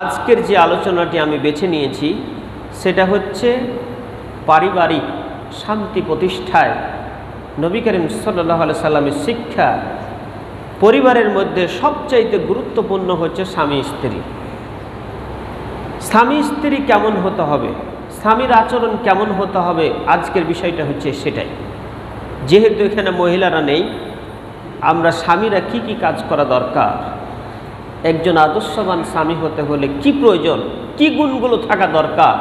আজকের যে আলোচনাটি আমি বেছে নিয়েছি, সেটা হচ্ছে পারিবারিক শান্তি প্রতিষ্ঠায় নবী করিম সাল্লাহ সাল্লামের শিক্ষা পরিবারের মধ্যে সবচাইতে গুরুত্বপূর্ণ হচ্ছে স্বামী স্ত্রী। স্বামী স্ত্রী কেমন হতে হবে? স্বামীর আচরণ কেমন হতে হবে? আজকের বিষয়টা হচ্ছে সেটাই। যেহেতু এখানে মহিলারা নেই, আমরা স্বামীরা কি কি কাজ করা দরকার? একজন আদর্শবান স্বামী হতে হলে কি প্রয়োজন? কি গুণগুলো থাকা দরকার?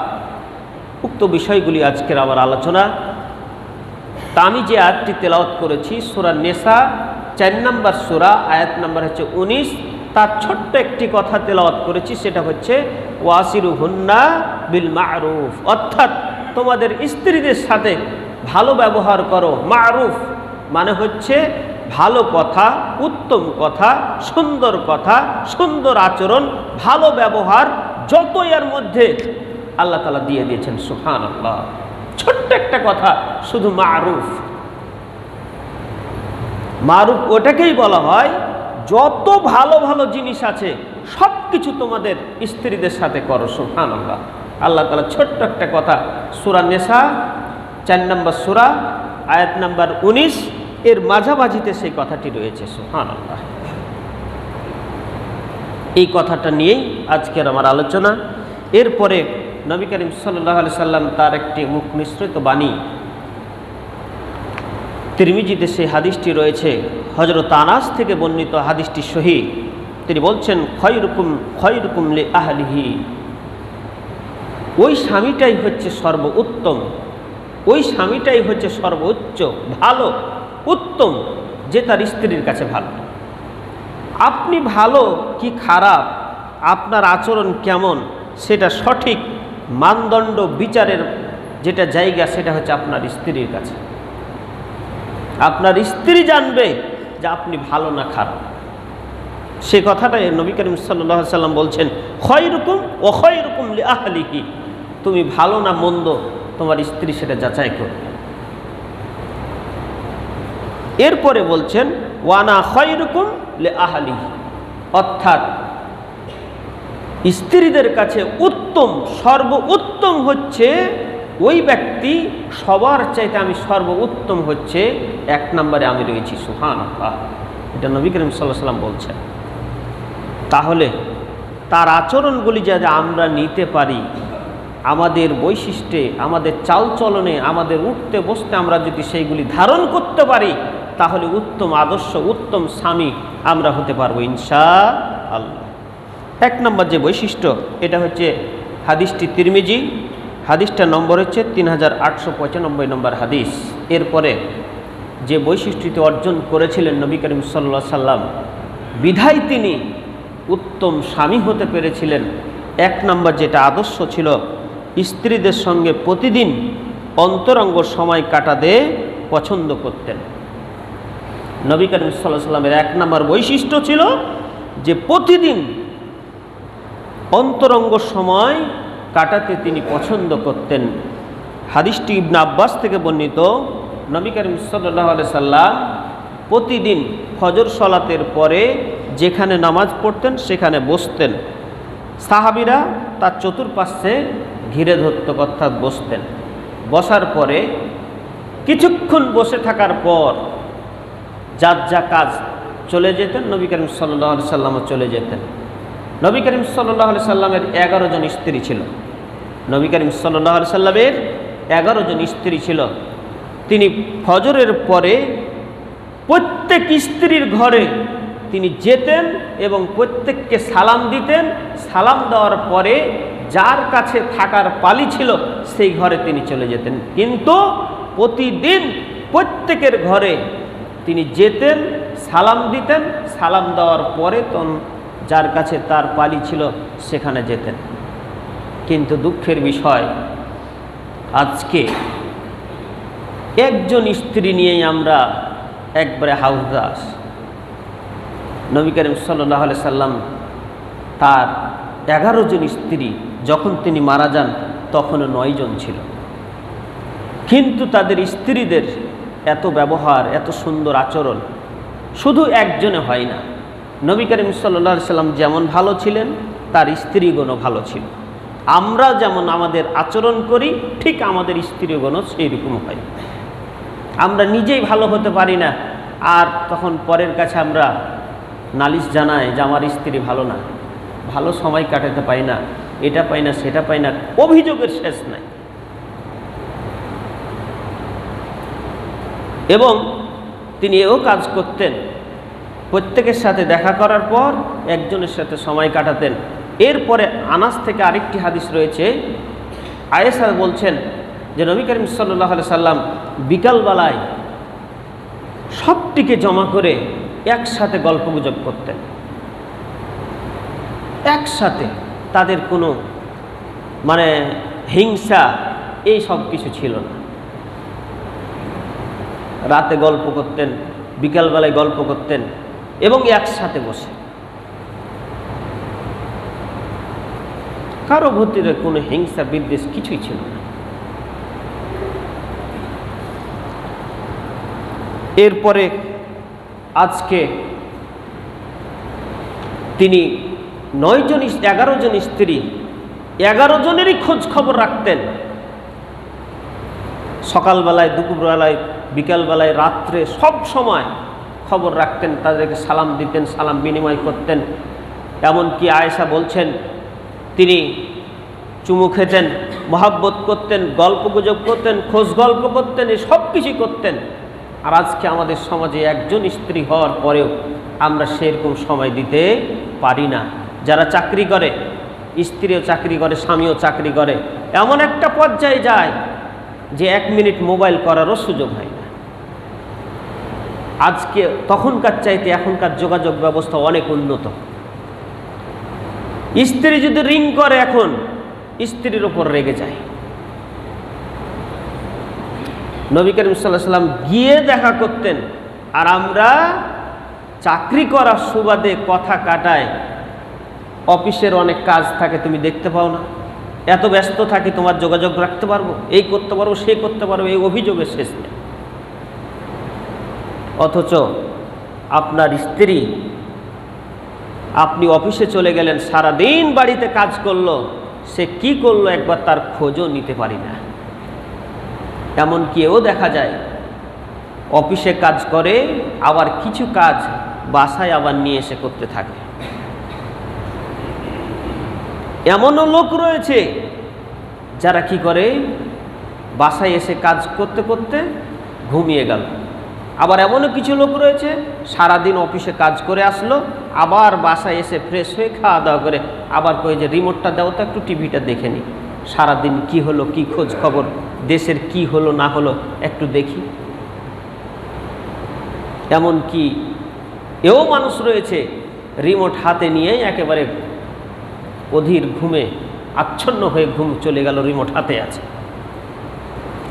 উক্ত বিষয়গুলি আজকের আমার আলোচনা। তা আমি যে আয়াতটি তেলাওয়াত করেছি, সুরা নেশা চার নম্বর সুরা, আয়াত নাম্বার হচ্ছে উনিশ। তার ছোট্ট একটি কথা তেলাওয়াত করেছি, সেটা হচ্ছে ওয়াসিরু হুন্না বিল মারুফ। অর্থাৎ তোমাদের স্ত্রীদের সাথে ভালো ব্যবহার করো, মারুফ। মানে হচ্ছে ভালো কথা, উত্তম কথা, সুন্দর কথা, সুন্দর আচরণ, ভালো ব্যবহার যত এর মধ্যে আল্লাহ তালা দিয়ে দিয়েছেন সুহান আল্লাহ ছোট্ট একটা কথা, শুধু মারুফ। মারুফ ওটাকেই বলা হয়, যত ভালো ভালো জিনিস আছে সব কিছু তোমাদের স্ত্রীদের সাথে করো সুহান আল্লাহ আল্লাহ তালা ছোট্ট একটা কথা, সুরা নেশা, চার নম্বর সুরা, আয়াত নাম্বার উনিশ এর মাঝামাঝিতে সেই কথাটি রয়েছে সুহান আল্লাহ এই কথাটা নিয়েই আজকের আমার আলোচনা। এরপরে নবী করিম সাল্লাহ সাল্লাম তার একটি মুখ মিশ্রিত বাণী। তিরমিজিতে সেই হাদিসটি রয়েছে হজরত আনাস থেকে বর্ণিত হাদিসটি সহি। তিনি বলছেন, খয়রুকুম খয়রুকুম লে আহলিহি। ওই স্বামীটাই হচ্ছে সর্বোত্তম। ওই স্বামীটাই হচ্ছে সর্বোচ্চ, ভালো। উত্তম, যে তার স্ত্রীর কাছে ভালো। আপনি ভালো কি খারাপ? আপনার আচরণ কেমন? সেটা সঠিক মানদণ্ড বিচারের যেটা জায়গা, সেটা হচ্ছে আপনার স্ত্রীর কাছে। আপনার স্ত্রী জানবে যে আপনি ভালো না খারাপ। সে কথাটাই নবী করিম সাল্লাম বলছেন ক্ষয় রকম ও ক্ষয় রকম আহলিহি। তুমি ভালো না মন্দ, তোমার স্ত্রী সেটা যাচাই করবে। এরপরে বলছেন, ওয়ানা ক্ষয় রকম লে আহালি অর্থাৎ স্ত্রীদের কাছে উত্তম সর্ব উত্তম হচ্ছে ওই ব্যক্তি, সবার চাইতে আমি সর্ব উত্তম হচ্ছে, এক নম্বরে আমি রয়েছি সুহান এটা নবী করিম সাল্লাহ সাল্লাম বলছেন। তাহলে তার আচরণগুলি যাতে আমরা নিতে পারি, আমাদের বৈশিষ্ট্যে, আমাদের চালচলনে, আমাদের উঠতে বসতে আমরা যদি সেইগুলি ধারণ করতে পারি তাহলে উত্তম আদর্শ, উত্তম স্বামী আমরা হতে পারব ইনশা আল্লাহ। এক নম্বর যে বৈশিষ্ট্য, এটা হচ্ছে হাদিসটি তিরমিজি, হাদিসটা নম্বর হচ্ছে তিন হাজার আটশো পঁচানব্বই নম্বর হাদিস। এরপরে যে বৈশিষ্ট্যটি অর্জন করেছিলেন নবী করিম সাল্লা সাল্লাম, বিধায় তিনি উত্তম স্বামী হতে পেরেছিলেন। এক নম্বর যেটা আদর্শ ছিল, স্ত্রীদের সঙ্গে প্রতিদিন অন্তরঙ্গ সময় কাটাতে পছন্দ করতেন। নবী করিম সাল্লাহ সাল্লামের এক নম্বর বৈশিষ্ট্য ছিল যে প্রতিদিন অন্তরঙ্গ সময় কাটাতে তিনি পছন্দ করতেন। হাদিসটি ইবনা আব্বাস থেকে বর্ণিত। নবী করিম সাল্লাহ সাল্লাম প্রতিদিন ফজর সলাতের পরে যেখানে নামাজ পড়তেন, সেখানে বসতেন। সাহাবিরা তার চতুর্পাশে ঘিরে ধরত অর্থাৎ বসতেন। বসার পরে কিছুক্ষণ বসে থাকার পর যার যা কাজ চলে যেতেন, নবী করিম সাল্লাহ আলি সাল্লামও চলে যেতেন। নবী করিম সাল্লাহ আলি সাল্লামের এগারো জন স্ত্রী ছিল। নবী করিম সাল্লাহ আলি সাল্লামের এগারো জন স্ত্রী ছিল। তিনি ফজরের পরে প্রত্যেক স্ত্রীর ঘরে তিনি যেতেন এবং প্রত্যেককে সালাম দিতেন। সালাম দেওয়ার পরে যার কাছে থাকার পালি ছিল, সেই ঘরে তিনি চলে যেতেন। কিন্তু প্রতিদিন প্রত্যেকের ঘরে তিনি যেতেন, সালাম দিতেন, সালাম দেওয়ার পরে তখন যার কাছে তার পালি ছিল সেখানে যেতেন। কিন্তু দুঃখের বিষয়, আজকে একজন স্ত্রী নিয়েই আমরা একবারে হাউস হাউদাস নবী করিম সাল্লাহ সাল্লাম তার এগারো জন স্ত্রী যখন তিনি মারা যান তখনও নয়জন ছিল। কিন্তু তাদের স্ত্রীদের এত ব্যবহার, এত সুন্দর আচরণ শুধু একজনে হয় না। নবী করিম সাল্লা সাল্লাম যেমন ভালো ছিলেন, তার স্ত্রীগণও ভালো ছিল। আমরা যেমন আমাদের আচরণ করি, ঠিক আমাদের স্ত্রীগণও সেই রকম হয়। আমরা নিজেই ভালো হতে পারি না, আর তখন পরের কাছে আমরা নালিশ জানাই যে আমার স্ত্রী ভালো না। ভালো সময় কাটাতে পাই না, এটা পাই না, সেটা পাই না, অভিযোগের শেষ নাই। এবং তিনি এও কাজ করতেন। প্রত্যেকের সাথে দেখা করার পর একজনের সাথে সময় কাটাতেন। এরপরে আনাস থেকে আরেকটি হাদিস রয়েছে। আয়েসা বলছেন যে, নবী করিম সাল্লাহ সাল্লাম বিকালবেলায় সবটিকে জমা করে একসাথে গল্পগুজব করতেন। একসাথে তাদের কোনো মানে হিংসা এই সব কিছু ছিল না। রাতে গল্প করতেন, বিকালবেলায় গল্প করতেন এবং একসাথে বসে। কারও ভর্তির কোনো হিংসা, বিদ্বেষ কিছুই ছিল না। এরপরে আজকে তিনি নয় জন এগারো জন স্ত্রী, এগারো জনেরই খোঁজ খবর রাখতেন। সকালবেলায়, দুপুরবেলায় বিকালবেলায় রাত্রে সব সময় খবর রাখতেন, তাদেরকে সালাম দিতেন, সালাম বিনিময় করতেন। এমনকি আয়েশা বলছেন, তিনি চুমু খেতেন, মহাব্বত করতেন, গল্প গুজব করতেন, খোঁজ গল্প করতেন, এই সব কিছুই করতেন। আর আজকে আমাদের সমাজে একজন স্ত্রী হওয়ার পরেও আমরা সেরকম সময় দিতে পারি না। যারা চাকরি করে, স্ত্রীও চাকরি করে, স্বামীও চাকরি করে, এমন একটা পর্যায়ে যায় যে এক মিনিট মোবাইল করারও সুযোগ হয় না। আজকে তখনকার চাইতে এখনকার যোগাযোগ ব্যবস্থা অনেক উন্নত। স্ত্রী যদি রিং করে এখন, স্ত্রীর ওপর রেগে যায়। নবী করিম সাল্লাহ সাল্লাম গিয়ে দেখা করতেন, আর আমরা চাকরি করার সুবাদে কথা কাটায়, অফিসের অনেক কাজ থাকে, তুমি দেখতে পাও না। এত ব্যস্ত থাকি, তোমার যোগাযোগ রাখতে পারব? এই করতে পারব, সে করতে পারব, এই অভিযোগের শেষ নেই। অথচ আপনার স্ত্রী, আপনি অফিসে চলে গেলেন সারা দিন বাড়িতে কাজ করল, সে কি করল একবার তার খোঁজও নিতে পারি না। এমন কেউ দেখা যায়, অফিসে কাজ করে, আবার কিছু কাজ বাসায় আবার নিয়ে এসে করতে থাকে। এমনও লোক রয়েছে যারা কি করে? বাসায় এসে কাজ করতে করতে ঘুমিয়ে গেল। আবার এমনও কিছু লোক রয়েছে, সারাদিন অফিসে কাজ করে আসলো, আবার বাসায় এসে ফ্রেশ হয়ে খাওয়া দাওয়া করে, আবার কয়ে যে রিমোটটা দাও তো একটু টিভিটা দেখে নি। সারাদিন কি হলো, কি খোঁজ খবর, দেশের কি হলো, না হলো, একটু দেখি। এমন কি? এও মানুষ রয়েছে রিমোট হাতে নিয়ে একেবারে অধীর ঘুমে আচ্ছন্ন হয়ে ঘুম চলে গেল রিমোট হাতে আছে।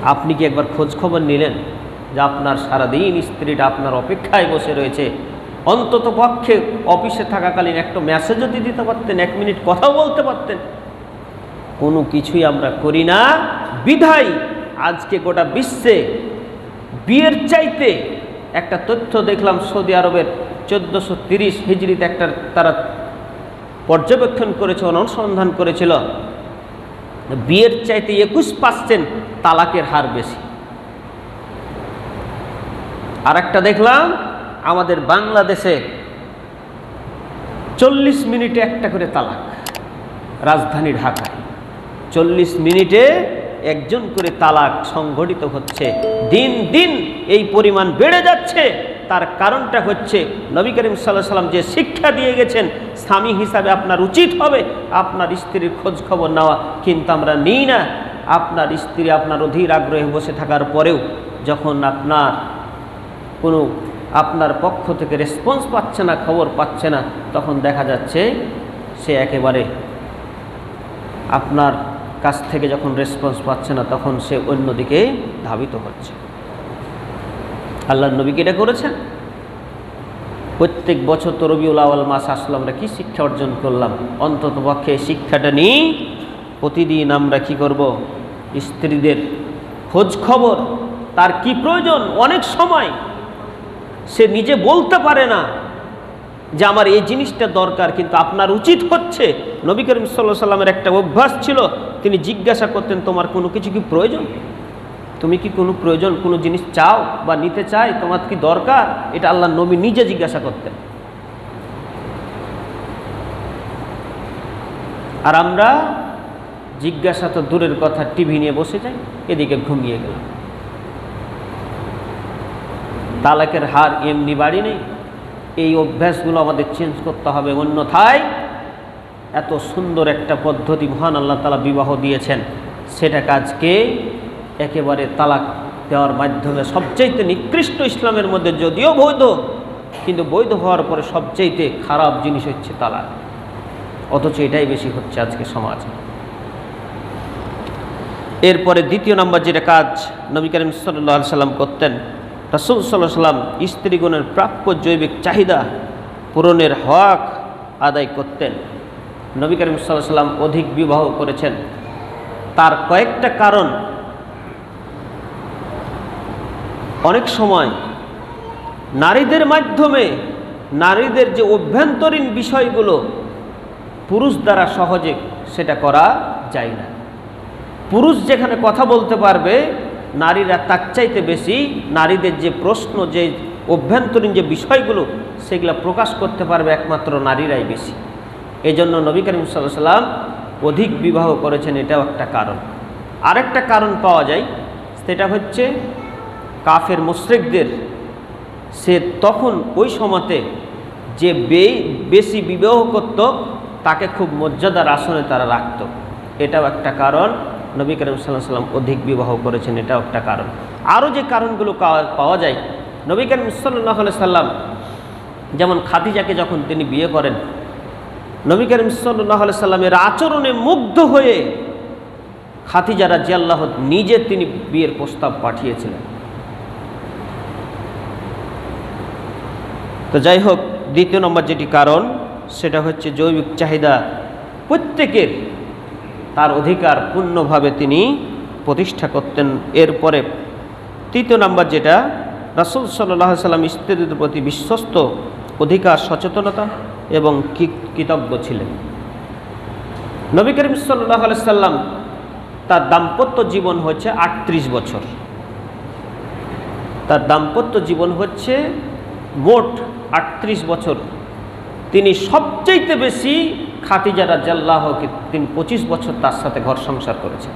আপনি কি একবার খোঁজ খবর নিলেন যে আপনার সারাদিন স্ত্রীটা আপনার অপেক্ষায় বসে রয়েছে? অন্তত পক্ষে অফিসে থাকাকালীন একটা মেসেজও দিতে পারতেন, এক মিনিট কথাও বলতে পারতেন। কোনো কিছুই আমরা করি না। বিধাই আজকে গোটা বিশ্বে বিয়ের চাইতে একটা তথ্য দেখলাম সৌদি আরবের চোদ্দোশো তিরিশ হিজড়িতে একটা তারা পর্যবেক্ষণ করেছে, অনুসন্ধান করেছিল। বিয়ের চাইতে একুশ পার্সেন্ট তালাকের হার বেশি। আর একটা দেখলাম, আমাদের বাংলাদেশে চল্লিশ মিনিটে একটা করে তালাক, রাজধানী ঢাকায়। চল্লিশ মিনিটে একজন করে তালাক সংঘটিত হচ্ছে। দিন দিন এই পরিমাণ বেড়ে যাচ্ছে। তার কারণটা হচ্ছে নবী করিম সাল্লাহ সাল্লাম যে শিক্ষা দিয়ে গেছেন, স্বামী হিসাবে আপনার উচিত হবে আপনার স্ত্রীর খোঁজ খবর নেওয়া। কিন্তু আমরা নিই না। আপনার স্ত্রী আপনার অধীর আগ্রহে বসে থাকার পরেও যখন আপনার কোনো আপনার পক্ষ থেকে রেসপন্স পাচ্ছে না, খবর পাচ্ছে না, তখন দেখা যাচ্ছে সে একেবারে আপনার কাছ থেকে যখন রেসপন্স পাচ্ছে না, তখন সে অন্যদিকে ধাবিত হচ্ছে। আল্লাহ নবীকে এটা করেছেন? প্রত্যেক বছর তো রবিউল আওয়াল মাস আসলো, আমরা কী শিক্ষা অর্জন করলাম? অন্তত পক্ষে শিক্ষাটা নিয়ে প্রতিদিন আমরা কি করব? স্ত্রীদের খোঁজ খবর, তার কি প্রয়োজন? অনেক সময় সে নিজে বলতে পারে না যে আমার এই জিনিসটা দরকার, কিন্তু আপনার উচিত হচ্ছে। নবী করিম সাল্লাহ সাল্লামের একটা অভ্যাস ছিল, তিনি জিজ্ঞাসা করতেন, তোমার কোনো কিছু কি প্রয়োজন? তুমি কি কোনো প্রয়োজন, কোনো জিনিস চাও বা নিতে চাই? তোমার কি দরকার? এটা আল্লাহ নবী নিজে জিজ্ঞাসা করতেন। আর আমরা জিজ্ঞাসা তো দূরের কথা, টিভি নিয়ে বসে যাই, এদিকে ঘুমিয়ে গেলাম। তালাকের হার এমনি বাড়ি নেই, এই অভ্যাসগুলো আমাদের চেঞ্জ করতে হবে। অন্যথায় এত সুন্দর একটা পদ্ধতি মহান আল্লাহ তালা বিবাহ দিয়েছেন। সেটা কাজকে একেবারে তালাক দেওয়ার মাধ্যমে সবচাইতে নিকৃষ্ট ইসলামের মধ্যে যদিও বৈধ, কিন্তু বৈধ হওয়ার পরে সবচাইতে খারাপ জিনিস হচ্ছে তালাক। অথচ এটাই বেশি হচ্ছে আজকে সমাজে। এরপরে দ্বিতীয় নম্বর যেটা কাজ নবী করিম সাল্লাহ সাল্লাম করতেন, রাসুল সাল্লাহ সাল্লাম স্ত্রীগণের প্রাপ্য জৈবিক চাহিদা পূরণের হক আদায় করতেন। নবী করিম সাল্লাহ সাল্লাম অধিক বিবাহ করেছেন। তার কয়েকটা কারণ অনেক সময় নারীদের মাধ্যমে নারীদের যে অভ্যন্তরীণ বিষয়গুলো পুরুষ দ্বারা সহজে সেটা করা যায় না। পুরুষ যেখানে কথা বলতে পারবে, নারীরা তার চাইতে বেশি নারীদের যে প্রশ্ন, যে অভ্যন্তরীণ যে বিষয়গুলো, সেগুলো প্রকাশ করতে পারবে একমাত্র নারীরাই বেশি। এই জন্য নবী করিম সাল্লাম অধিক বিবাহ করেছেন, এটাও একটা কারণ। আরেকটা কারণ পাওয়া যায়, সেটা হচ্ছে কাফের মুশ্রিকদের, সে তখন ওই সময়তে যে বেশি বিবাহ করত, তাকে খুব মর্যাদার আসনে তারা রাখত। এটাও একটা কারণ। নবী করিম সাল্লাহ সাল্লাম অধিক বিবাহ করেছেন, এটাও একটা কারণ। আরও যে কারণগুলো পাওয়া- যায়, নবী করিম সাল্লাহ সাল্লাম যেমন খাদিজাকে যখন তিনি বিয়ে করেন, নবী করিম সাল্লাহ সাল্লামের আচরণে মুগ্ধ হয়ে খাতিজা রাজি আল্লাহ নিজে তিনি বিয়ের প্রস্তাব পাঠিয়েছিলেন। তো যাই হোক দ্বিতীয় নম্বর যেটি কারণ, সেটা হচ্ছে জৈবিক চাহিদা প্রত্যেকের, তার অধিকার পূর্ণভাবে তিনি প্রতিষ্ঠা করতেন। এরপরে তৃতীয় নাম্বার যেটা, রাসুল সাল্লাহ সাল্লাম স্ত্রীদের প্রতি বিশ্বস্ত অধিকার, সচেতনতা এবং কৃতজ্ঞ ছিলেন। নবী করিম সাল্লাহ সাল্লাম তার দাম্পত্য জীবন হচ্ছে আটত্রিশ বছর। তার দাম্পত্য জীবন হচ্ছে মোট আটত্রিশ বছর। তিনি সবচাইতে বেশি খাতিজা রাজ্লাহকে তিনি পঁচিশ বছর তার সাথে ঘর সংসার করেছেন।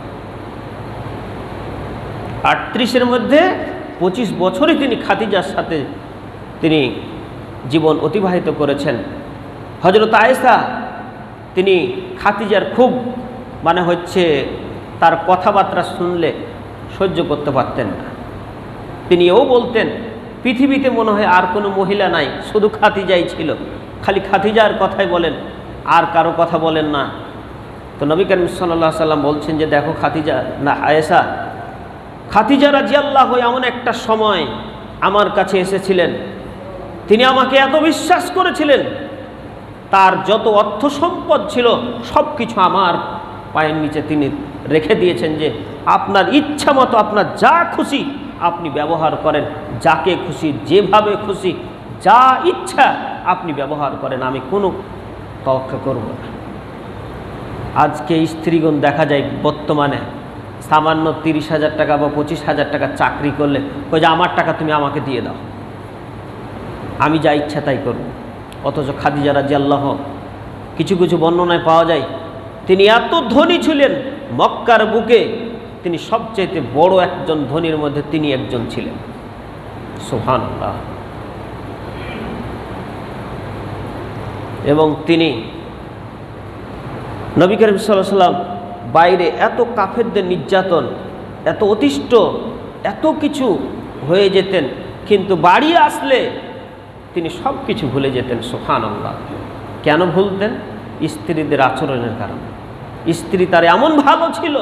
আটত্রিশের মধ্যে পঁচিশ বছরই তিনি খাতিজার সাথে তিনি জীবন অতিবাহিত করেছেন। হজরত আয়েসা তিনি খাতিজার খুব মানে হচ্ছে তার কথাবার্তা শুনলে সহ্য করতে পারতেন না। তিনি এও বলতেন পৃথিবীতে মনে হয় আর কোনো মহিলা নাই, শুধু খাতিজাই ছিল। খালি খাতিজার কথাই বলেন, আর কারও কথা বলেন না। তো নবী করিম সাল্লাহ সাল্লাম বলছেন যে, দেখো খাতিজা না আয়েসা খাতিজা রাজি আল্লাহ এমন একটা সময় আমার কাছে এসেছিলেন। তিনি আমাকে এত বিশ্বাস করেছিলেন। তার যত অর্থ সম্পদ ছিল সব কিছু আমার পায়ের নিচে তিনি রেখে দিয়েছেন যে, আপনার ইচ্ছা মতো আপনার যা খুশি আপনি ব্যবহার করেন, যাকে খুশি, যেভাবে খুশি, যা ইচ্ছা আপনি ব্যবহার করেন, আমি কোনো তওয়াক্কা করব না। আজকে স্ত্রীগণ দেখা যায় বর্তমানে সামান্য তিরিশ হাজার টাকা বা পঁচিশ হাজার টাকা চাকরি করলে ওই যে আমার টাকা তুমি আমাকে দিয়ে দাও। আমি যা ইচ্ছা তাই করব। অথচ খাদিজা রাজি আল্লাহ কিছু কিছু বর্ণনায় পাওয়া যায়, তিনি এত ধনী ছিলেন মক্কার বুকে তিনি সবচেয়ে বড় একজন ধনীর মধ্যে তিনি একজন ছিলেন। সোহান এবং তিনি নবী করিম সাল্লাহ সাল্লাম বাইরে এত কাফেরদের নির্যাতন, এত অতিষ্ঠ, এত কিছু হয়ে যেতেন, কিন্তু বাড়ি আসলে তিনি সব কিছু ভুলে যেতেন সোহান আল্লাহ কেন ভুলতেন? স্ত্রীদের আচরণের কারণে। স্ত্রী তার এমন ভালো ছিল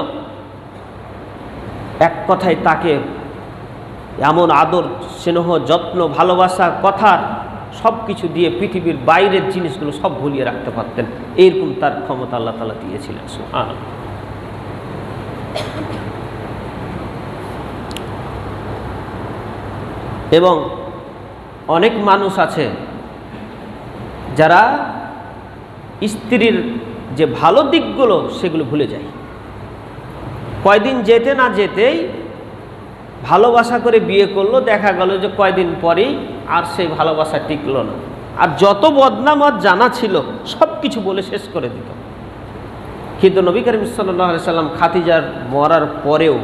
এক কথায় তাকে এমন আদর, স্নেহ, যত্ন, ভালোবাসা কথার সব কিছু দিয়ে পৃথিবীর বাইরের জিনিসগুলো সব ভুলিয়ে রাখতে পারতেন। এইরকম তার ক্ষমতা আল্লাহ তালা দিয়েছিলেন। সুহান এবং অনেক মানুষ আছে যারা স্ত্রীর যে ভালো দিকগুলো সেগুলো ভুলে যায়। কয়দিন যেতে না যেতেই ভালোবাসা করে বিয়ে করল, দেখা গেল যে কয়দিন পরেই আর সেই ভালোবাসা টিকল না। আর যত বদনাম আর জানা ছিল, সব কিছু বলে শেষ করে দিত। কিন্তু নবী করিম সাল্লাহ সাল্লাম খাতিজার মরার পরেও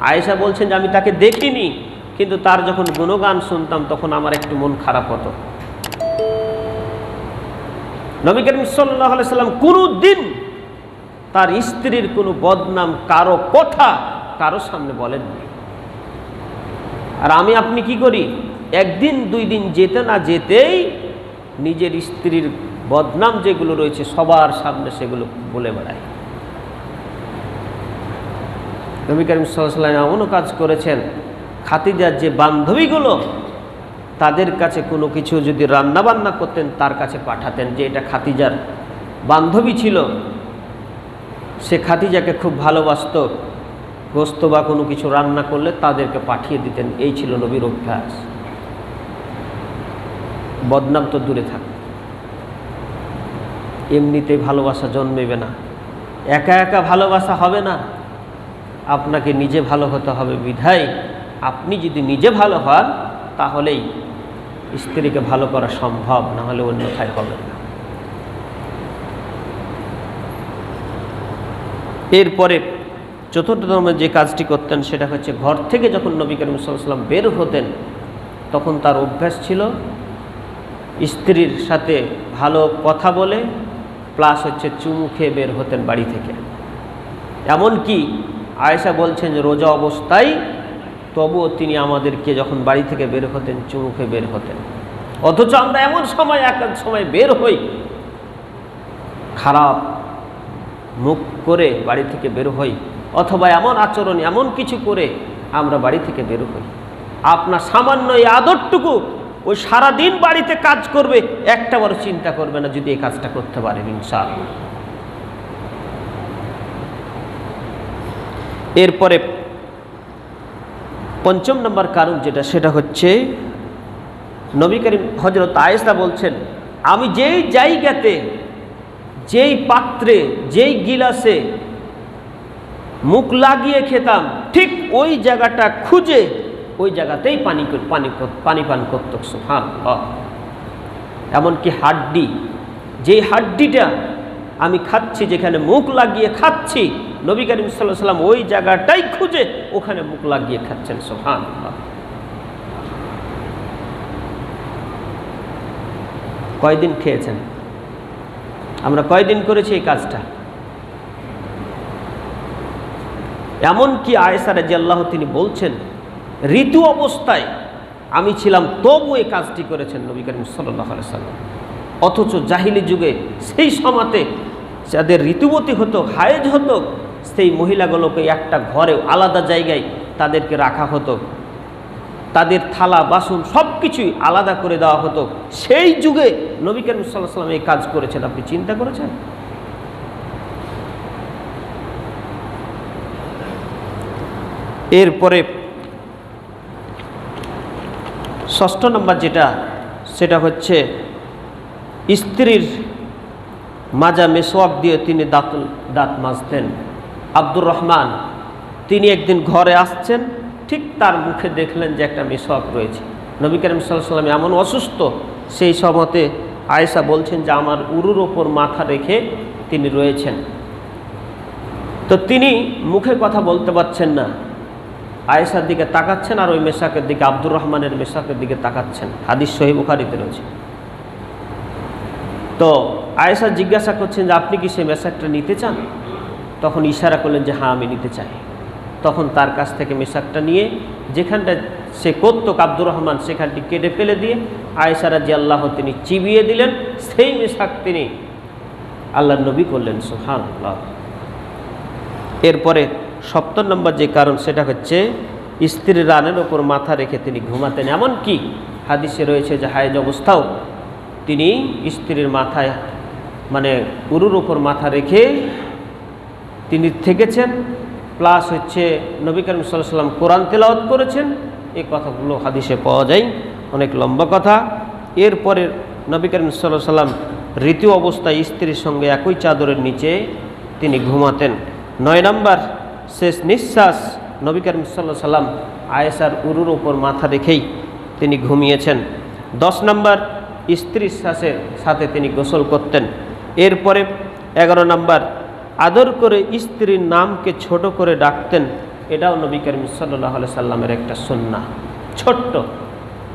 আয়েশা বলছেন যে, আমি তাকে দেখিনি। কিন্তু তার যখন গুণগান শুনতাম, তখন আমার একটু মন খারাপ হতো। নবী করিম সাল্লাহ সাল্লাম কোনো দিন তার স্ত্রীর কোনো বদনাম কারও কথা কারও সামনে বলেননি। আর আমি আপনি কি করি? একদিন, দুই দিন যেতে না যেতেই নিজের স্ত্রীর বদনাম যেগুলো রয়েছে সবার সামনে সেগুলো বলে বেড়ায় নবী করিম সাল্লাম এমনও কাজ করেছেন, খাতিজার যে বান্ধবীগুলো, তাদের কাছে কোনো কিছু যদি রান্না বান্না করতেন, তার কাছে পাঠাতেন যে এটা খাতিজার বান্ধবী ছিল সে খাতিজাকে খুব ভালোবাসত, গোস্ত বা কোনো কিছু রান্না করলে তাদেরকে পাঠিয়ে দিতেন। এই ছিল নবীর অভ্যাস। বদনাম তো দূরে থাক। এমনিতে ভালোবাসা জন্মেবে না। একা একা ভালোবাসা হবে না। আপনাকে নিজে ভালো হতে হবে। বিধায় আপনি যদি নিজে ভালো হন, তাহলেই স্ত্রীকে ভালো করা সম্ভব না হলে অন্যথায় হবে না। এরপরে চতুর্থ চতুর্থতম যে কাজটি করতেন সেটা হচ্ছে ঘর থেকে যখন নবী করিম সাল্লাম বের হতেন, তখন তার অভ্যাস ছিল স্ত্রীর সাথে ভালো কথা বলে প্লাস হচ্ছে চুমু খেয়ে বের হতেন বাড়ি থেকে। এমনকি আয়েশা বলছেন যে রোজা অবস্থায় তবুও তিনি আমাদেরকে যখন বাড়ি থেকে বের হতেন, চুমু খেয়ে বের হতেন। অথচ আমরা এমন সময় এক সময় বের হই। খারাপ মুখ করে বাড়ি থেকে বের হই, অথবা এমন আচরণ, এমন কিছু করে আমরা বাড়ি থেকে বের হই। আপনার সামান্য এই আদরটুকু ওই সারাদিন বাড়িতে কাজ করবে, একটা বড় চিন্তা করবে না যদি এই কাজটা করতে পারেন ইনশাল এরপরে পঞ্চম নম্বর কারণ যেটা, সেটা হচ্ছে নবী করিম হজরত আয়েসা বলছেন, আমি যেই জায়গাতে যেই পাত্রে, যেই গিলাসে মুখ লাগিয়ে খেতাম, ঠিক ওই জায়গাটা খুঁজে ওই জায়গাতেই পানি পানি পানি পান করত সুহান এমনকি হাড্ডি, যেই হাড্ডিটা আমি খাচ্ছি, যেখানে মুখ লাগিয়ে খাচ্ছি, নবী করিম সাল্লাহ সাল্লাম ওই জায়গাটাই খুঁজে ওখানে মুখ লাগিয়ে খাচ্ছেন সোহান কয়দিন খেয়েছেন? আমরা কয়দিন করেছি এই কাজটা? এমন কি আয়েসা রাজি আল্লাহ তিনি বলছেন, ঋতু অবস্থায় আমি ছিলাম, তবু এই কাজটি করেছেন নবী করিম সাল্লাহ সাল্লাম। অথচ জাহিলি যুগে সেই সমাতে যাদের ঋতুবতী হতো, হায়েজ হতো, সেই মহিলাগুলোকে একটা ঘরে আলাদা জায়গায় তাদেরকে রাখা হতো। তাদের থালা, বাসন সব কিছুই আলাদা করে দেওয়া হতো। সেই যুগে নবী করিম সাল্লাহ এই কাজ করেছেন। আপনি চিন্তা করেছেন? এরপরে ষষ্ঠ নম্বর যেটা, সেটা হচ্ছে স্ত্রীর মাজা মেসোয়াক দিয়ে তিনি দাঁত দাঁত মাজতেন। আব্দুর রহমান, তিনি একদিন ঘরে আসছেন ঠিক তার মুখে দেখলেন যে একটা মেসোয়াক রয়েছে। নবী করিম সাল্লাম এমন অসুস্থ, সেই সমতে আয়েশা বলছেন যে আমার উরুর ওপর মাথা রেখে তিনি রয়েছেন। তো তিনি মুখে কথা বলতে পারছেন না। আয়েশার দিকে তাকাচ্ছেন আর ওই মেশাকের দিকে, আব্দুর রহমানের মেশাকের দিকে তাকাচ্ছেন। হাদিস সহি বুখারিতে রয়েছে। তো আয়েশা জিজ্ঞাসা করছেন যে, আপনি কি সেই মেশাকটা নিতে চান? তখন ইশারা করলেন যে হ্যাঁ আমি নিতে চাই। তখন তার কাছ থেকে মেশাকটা নিয়ে যেখানটা সে করত আব্দুর রহমান সেখানটি কেটে ফেলে দিয়ে আয়েশারা যে আল্লাহ তিনি চিবিয়ে দিলেন। সেই মেশাক তিনি আল্লাহ নবী করলেন সুহান এরপরে সপ্তম নম্বর যে কারণ, সেটা হচ্ছে স্ত্রীর রানের ওপর মাথা রেখে তিনি ঘুমাতেন। এমন কি হাদিসে রয়েছে যে হায়েজ অবস্থাও তিনি স্ত্রীর মাথায় মানে উরুর ওপর মাথা রেখে তিনি থেকেছেন। প্লাস হচ্ছে নবী করিম সাল্লাহ সাল্লাম কোরআন তেলাওয়াত করেছেন। এই কথাগুলো হাদিসে পাওয়া যায়। অনেক লম্বা কথা। এরপরে নবী করিম সাল্লাহ সাল্লাম ঋতু অবস্থায় স্ত্রীর সঙ্গে একই চাদরের নিচে তিনি ঘুমাতেন। নয় নম্বর শেষ নিঃশ্বাস নবী করিম সাল্লাহ সাল্লাম আয়েসার উরুর ওপর মাথা রেখেই তিনি ঘুমিয়েছেন। দশ নম্বর স্ত্রীর শ্বাসের সাথে তিনি গোসল করতেন। এরপরে এগারো নম্বর আদর করে স্ত্রীর নামকে ছোট করে ডাকতেন, এটাও নবী করিম সাল্লাহ সাল্লামের একটা সন্না ছোট্ট,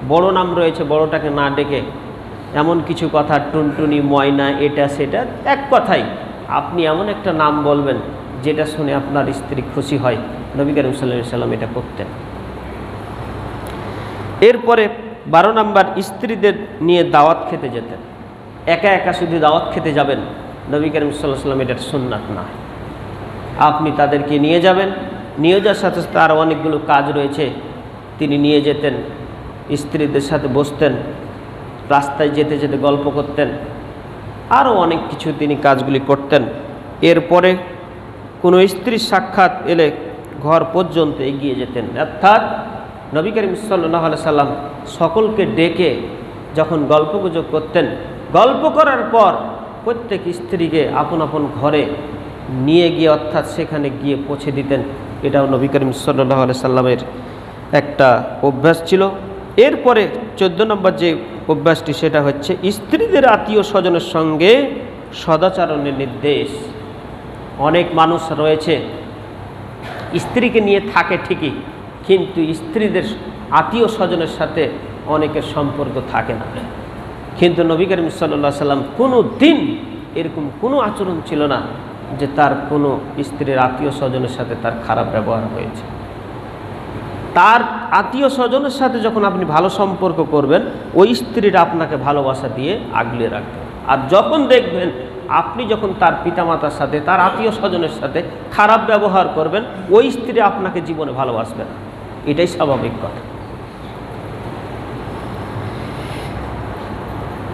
বড় নাম রয়েছে, বড়টাকে না ডেকে এমন কিছু কথা, টুনটুনি, ময়না, এটা, সেটা, এক কথাই। আপনি এমন একটা নাম বলবেন, যেটা শুনে আপনার স্ত্রী খুশি হয়। নবী করিম সাল্লাহ সাল্লাম এটা করতেন। এরপরে বারো নাম্বার, স্ত্রীদের নিয়ে দাওয়াত খেতে যেতেন। একা একা শুধু দাওয়াত খেতে যাবেন নবী করিম সাল্লাহ সাল্লাম এটার সুন্নাত না আপনি তাদেরকে নিয়ে যাবেন, নিয়ে যাওয়ার সাথে সাথে আরও অনেকগুলো কাজ রয়েছে। তিনি নিয়ে যেতেন, স্ত্রীদের সাথে বসতেন, রাস্তায় যেতে যেতে গল্প করতেন আরও অনেক কিছু তিনি কাজগুলি করতেন। এরপরে কোনো স্ত্রীর সাক্ষাৎ এলে ঘর পর্যন্ত এগিয়ে যেতেন। অর্থাৎ নবী করিম সাল্লাহ সাল্লাম সকলকে ডেকে যখন গল্পগুজব করতেন, গল্প করার পর প্রত্যেক স্ত্রীকে আপন আপন ঘরে নিয়ে গিয়ে অর্থাৎ সেখানে গিয়ে পৌঁছে দিতেন। এটাও নবী করিম সাল্লাহ সাল্লামের একটা অভ্যাস ছিল। এরপরে চোদ্দ নম্বর যে অভ্যাসটি, সেটা হচ্ছে স্ত্রীদের আত্মীয় স্বজনের সঙ্গে সদাচরণের নির্দেশ। অনেক মানুষ রয়েছে, স্ত্রীকে নিয়ে থাকে ঠিকই, কিন্তু স্ত্রীদের আত্মীয় স্বজনের সাথে অনেকের সম্পর্ক থাকে না। কিন্তু নবী করিম সাল্লা সাল্লাম কোনো দিন এরকম কোনো আচরণ ছিল না যে তার কোনো স্ত্রীর আত্মীয় স্বজনের সাথে তার খারাপ ব্যবহার হয়েছে। তার আত্মীয় স্বজনের সাথে যখন আপনি ভালো সম্পর্ক করবেন, ওই স্ত্রীরা আপনাকে ভালোবাসা দিয়ে আগলে রাখবে। আর যখন দেখবেন আপনি যখন তার পিতামাতার সাথে, তার আত্মীয় স্বজনের সাথে খারাপ ব্যবহার করবেন, ওই স্ত্রী আপনাকে জীবনে ভালোবাসবে না। এটাই স্বাভাবিক কথা।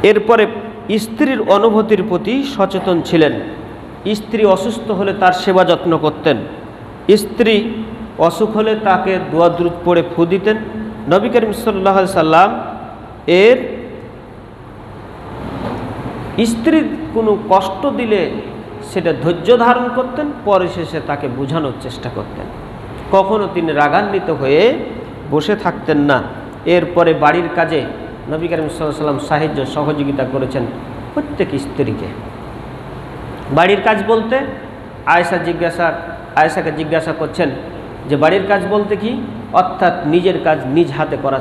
এরপরে স্ত্রীর অনুভূতির প্রতি সচেতন ছিলেন। স্ত্রী অসুস্থ হলে তার সেবা যত্ন করতেন। স্ত্রী অসুখ হলে তাকে দোয়াদ্রুত পড়ে ফু দিতেন। নবী করিম সাল্লাহ সাল্লাম এর স্ত্রীর কোনো কষ্ট দিলে সেটা ধৈর্য ধারণ করতেন, পরে শেষে তাকে বোঝানোর চেষ্টা করতেন। কখনো তিনি রাগান্বিত হয়ে বসে থাকতেন না। এরপরে বাড়ির কাজে নবী করিম সাল্লাম সাহায্য, সহযোগিতা করেছেন প্রত্যেক স্ত্রীকে। বাড়ির কাজ বলতে আয়েশা জিজ্ঞাসা, আয়েশাকে জিজ্ঞাসা করছেন যে বাড়ির কাজ বলতে কি? অর্থাৎ নিজের কাজ নিজ হাতে করা,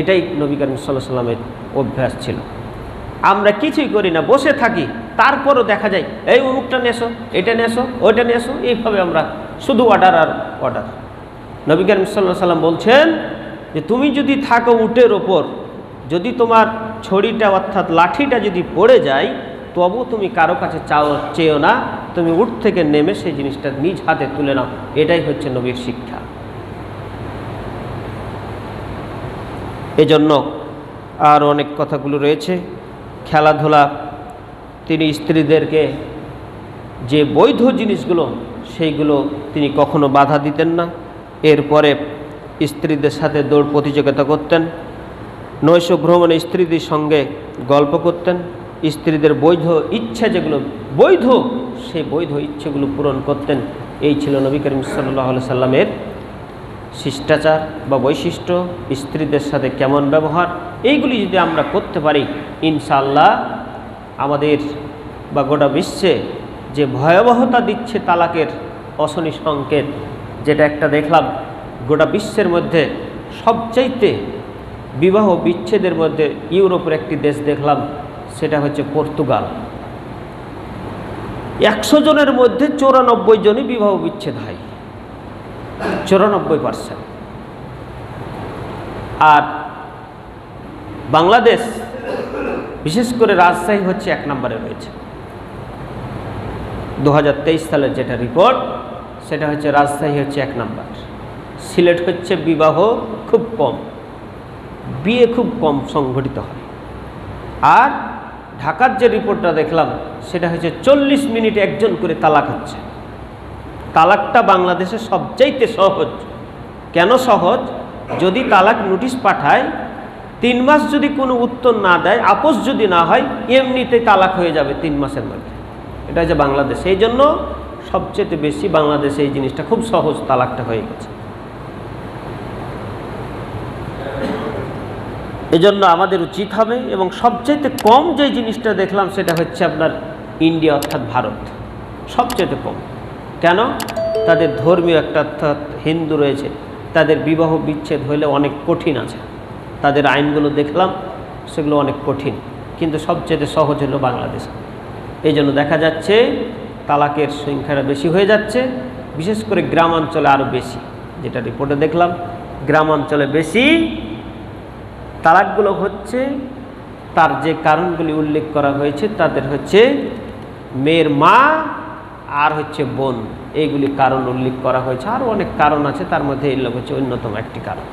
এটাই নবী করিম সাল্লাহ সাল্লামের অভ্যাস ছিল। আমরা কিছুই করি না, বসে থাকি, তারপরও দেখা যায়, এই অমুকটা নেসো এটা নেসো ওইটা নেসো এইভাবে আমরা শুধু অর্ডার আর অর্ডার নবী করিম সাল্লাহ সাল্লাম বলছেন যে, তুমি যদি থাকো উটের ওপর যদি তোমার ছড়িটা অর্থাৎ লাঠিটা যদি পড়ে যায়, তবু তুমি কারও কাছে চাও চেয়েও না। তুমি উঠ থেকে নেমে সেই জিনিসটা নিজ হাতে তুলে নাও। এটাই হচ্ছে নবীর শিক্ষা। এজন্য আর অনেক কথাগুলো রয়েছে। খেলাধুলা, তিনি স্ত্রীদেরকে যে বৈধ জিনিসগুলো, সেইগুলো তিনি কখনো বাধা দিতেন না। এরপরে স্ত্রীদের সাথে দৌড় প্রতিযোগিতা করতেন। নৈশ ভ্রমণে স্ত্রীদের সঙ্গে গল্প করতেন। স্ত্রীদের বৈধ ইচ্ছা যেগুলো, বৈধ সেই বৈধ ইচ্ছেগুলো পূরণ করতেন। এই ছিল নবী করিম সাল্লাহ সাল্লামের শিষ্টাচার বা বৈশিষ্ট্য। স্ত্রীদের সাথে কেমন ব্যবহার, এইগুলি যদি আমরা করতে পারি ইনশাল্লাহ আমাদের বা গোটা বিশ্বে যে ভয়াবহতা দিচ্ছে তালাকের অশনি সংকেত, যেটা একটা দেখলাম, গোটা বিশ্বের মধ্যে সবচাইতে বিবাহ বিচ্ছেদের মধ্যে ইউরোপের একটি দেশ দেখলাম, সেটা হচ্ছে পর্তুগাল। একশো জনের মধ্যে চৌরানব্বই জনই বিবাহ বিচ্ছেদ হয়। চৌরানব্বই পার্সেন্ট আর বাংলাদেশ, বিশেষ করে রাজশাহী হচ্ছে এক নম্বরে রয়েছে। দু হাজার তেইশ সালের যেটা রিপোর্ট সেটা হচ্ছে রাজশাহী হচ্ছে এক নম্বর। সিলেট হচ্ছে বিবাহ খুব কম। বিয়ে খুব কম সংঘটিত হয়। আর ঢাকার যে রিপোর্টটা দেখলাম, সেটা হচ্ছে চল্লিশ মিনিট একজন করে তালাক হচ্ছে। তালাকটা বাংলাদেশে সবচাইতে সহজ। কেন সহজ? যদি তালাক নোটিশ পাঠায়, তিন মাস যদি কোনো উত্তর না দেয়, আপোষ যদি না হয়, এমনিতে তালাক হয়ে যাবে তিন মাসের মধ্যে। এটা হচ্ছে বাংলাদেশ। এই জন্য সবচেয়ে বেশি বাংলাদেশে এই জিনিসটা খুব সহজ তালাকটা হয়ে গেছে। এজন্য আমাদের উচিত হবে এবং সবচেয়ে কম যে জিনিসটা দেখলাম সেটা হচ্ছে আপনার ইন্ডিয়া অর্থাৎ ভারত। সবচেয়ে কম। কেন? তাদের ধর্মীয় একটা অর্থাৎ হিন্দু রয়েছে, তাদের বিবাহ বিচ্ছেদ হলে অনেক কঠিন আছে। তাদের আইনগুলো দেখলাম, সেগুলো অনেক কঠিন, কিন্তু সবচেয়ে সহজ হলো বাংলাদেশ। এই জন্য দেখা যাচ্ছে তালাকের সংখ্যাটা বেশি হয়ে যাচ্ছে, বিশেষ করে গ্রামাঞ্চলে আরও বেশি। যেটা রিপোর্টে দেখলাম, গ্রামাঞ্চলে বেশি তালাকগুলো হচ্ছে, তার যে কারণগুলি উল্লেখ করা হয়েছে, তাদের হচ্ছে মেয়ের মা আর হচ্ছে বোন। এইগুলি কারণ উল্লেখ করা হয়েছে। আরও অনেক কারণ আছে, তার মধ্যে এই লোক হচ্ছে অন্যতম একটি কারণ।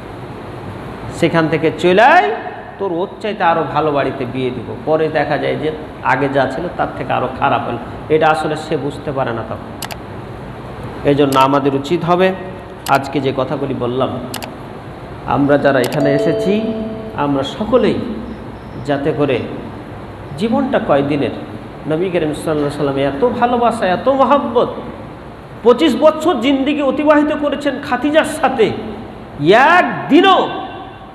সেখান থেকে চলে তোর ওর চাইতে আরও ভালো বাড়িতে বিয়ে দিব। পরে দেখা যায় যে আগে যা ছিল তার থেকে আরও খারাপ হলো। এটা আসলে সে বুঝতে পারে না তখন। এই জন্য আমাদের উচিত হবে, আজকে যে কথাগুলি বললাম, আমরা যারা এখানে এসেছি আমরা সকলেই যাতে করে জীবনটা কয়দিনের? নবী করিম সাল্লাহ সাল্লামে এত ভালোবাসা, এত মহাব্বত, পঁচিশ বছর জিন্দিগি অতিবাহিত করেছেন খাতিজার সাথে, একদিনও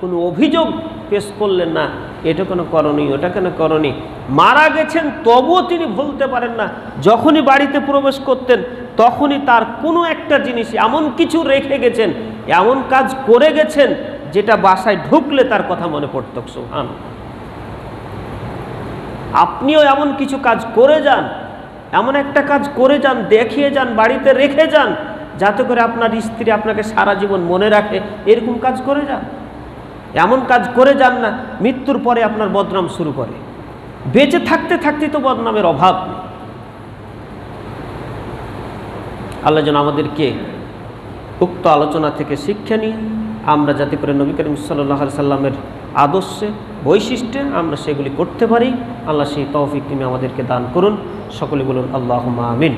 কোনো অভিযোগ পেশ করলেন না, এটা কেন করনি, ওটা কেন করনি। মারা গেছেন, তবুও তিনি ভুলতে পারেন না। যখনই বাড়িতে প্রবেশ করতেন, তখনই তার কোনো একটা জিনিস এমন কিছু রেখে গেছেন, এমন কাজ করে গেছেন যেটা বাসায় ঢুকলে তার কথা মনে পড়ত, সুহান। আপনিও এমন কিছু কাজ করে যান, এমন একটা কাজ করে যান, দেখিয়ে যান, বাড়িতে রেখে যান, যাতে করে আপনার স্ত্রী আপনাকে সারা জীবন মনে রাখে, এরকম কাজ করে যান। এমন কাজ করে যান না, মৃত্যুর পরে আপনার বদনাম শুরু করে। বেঁচে থাকতে থাকতে তো বদনামের অভাব নেই। আল্লাহ যেন আমাদেরকে উক্ত আলোচনা থেকে শিক্ষা নিয়ে আমরা যাতে করে নবী করিম সাল্লাহ সাল্লামের আদর্শে, বৈশিষ্ট্যে আমরা সেগুলি করতে পারি। আল্লাহ সেই তৌফিক তিনি আমাদেরকে দান করুন। সকলে বলুন আল্লাহ আমিন।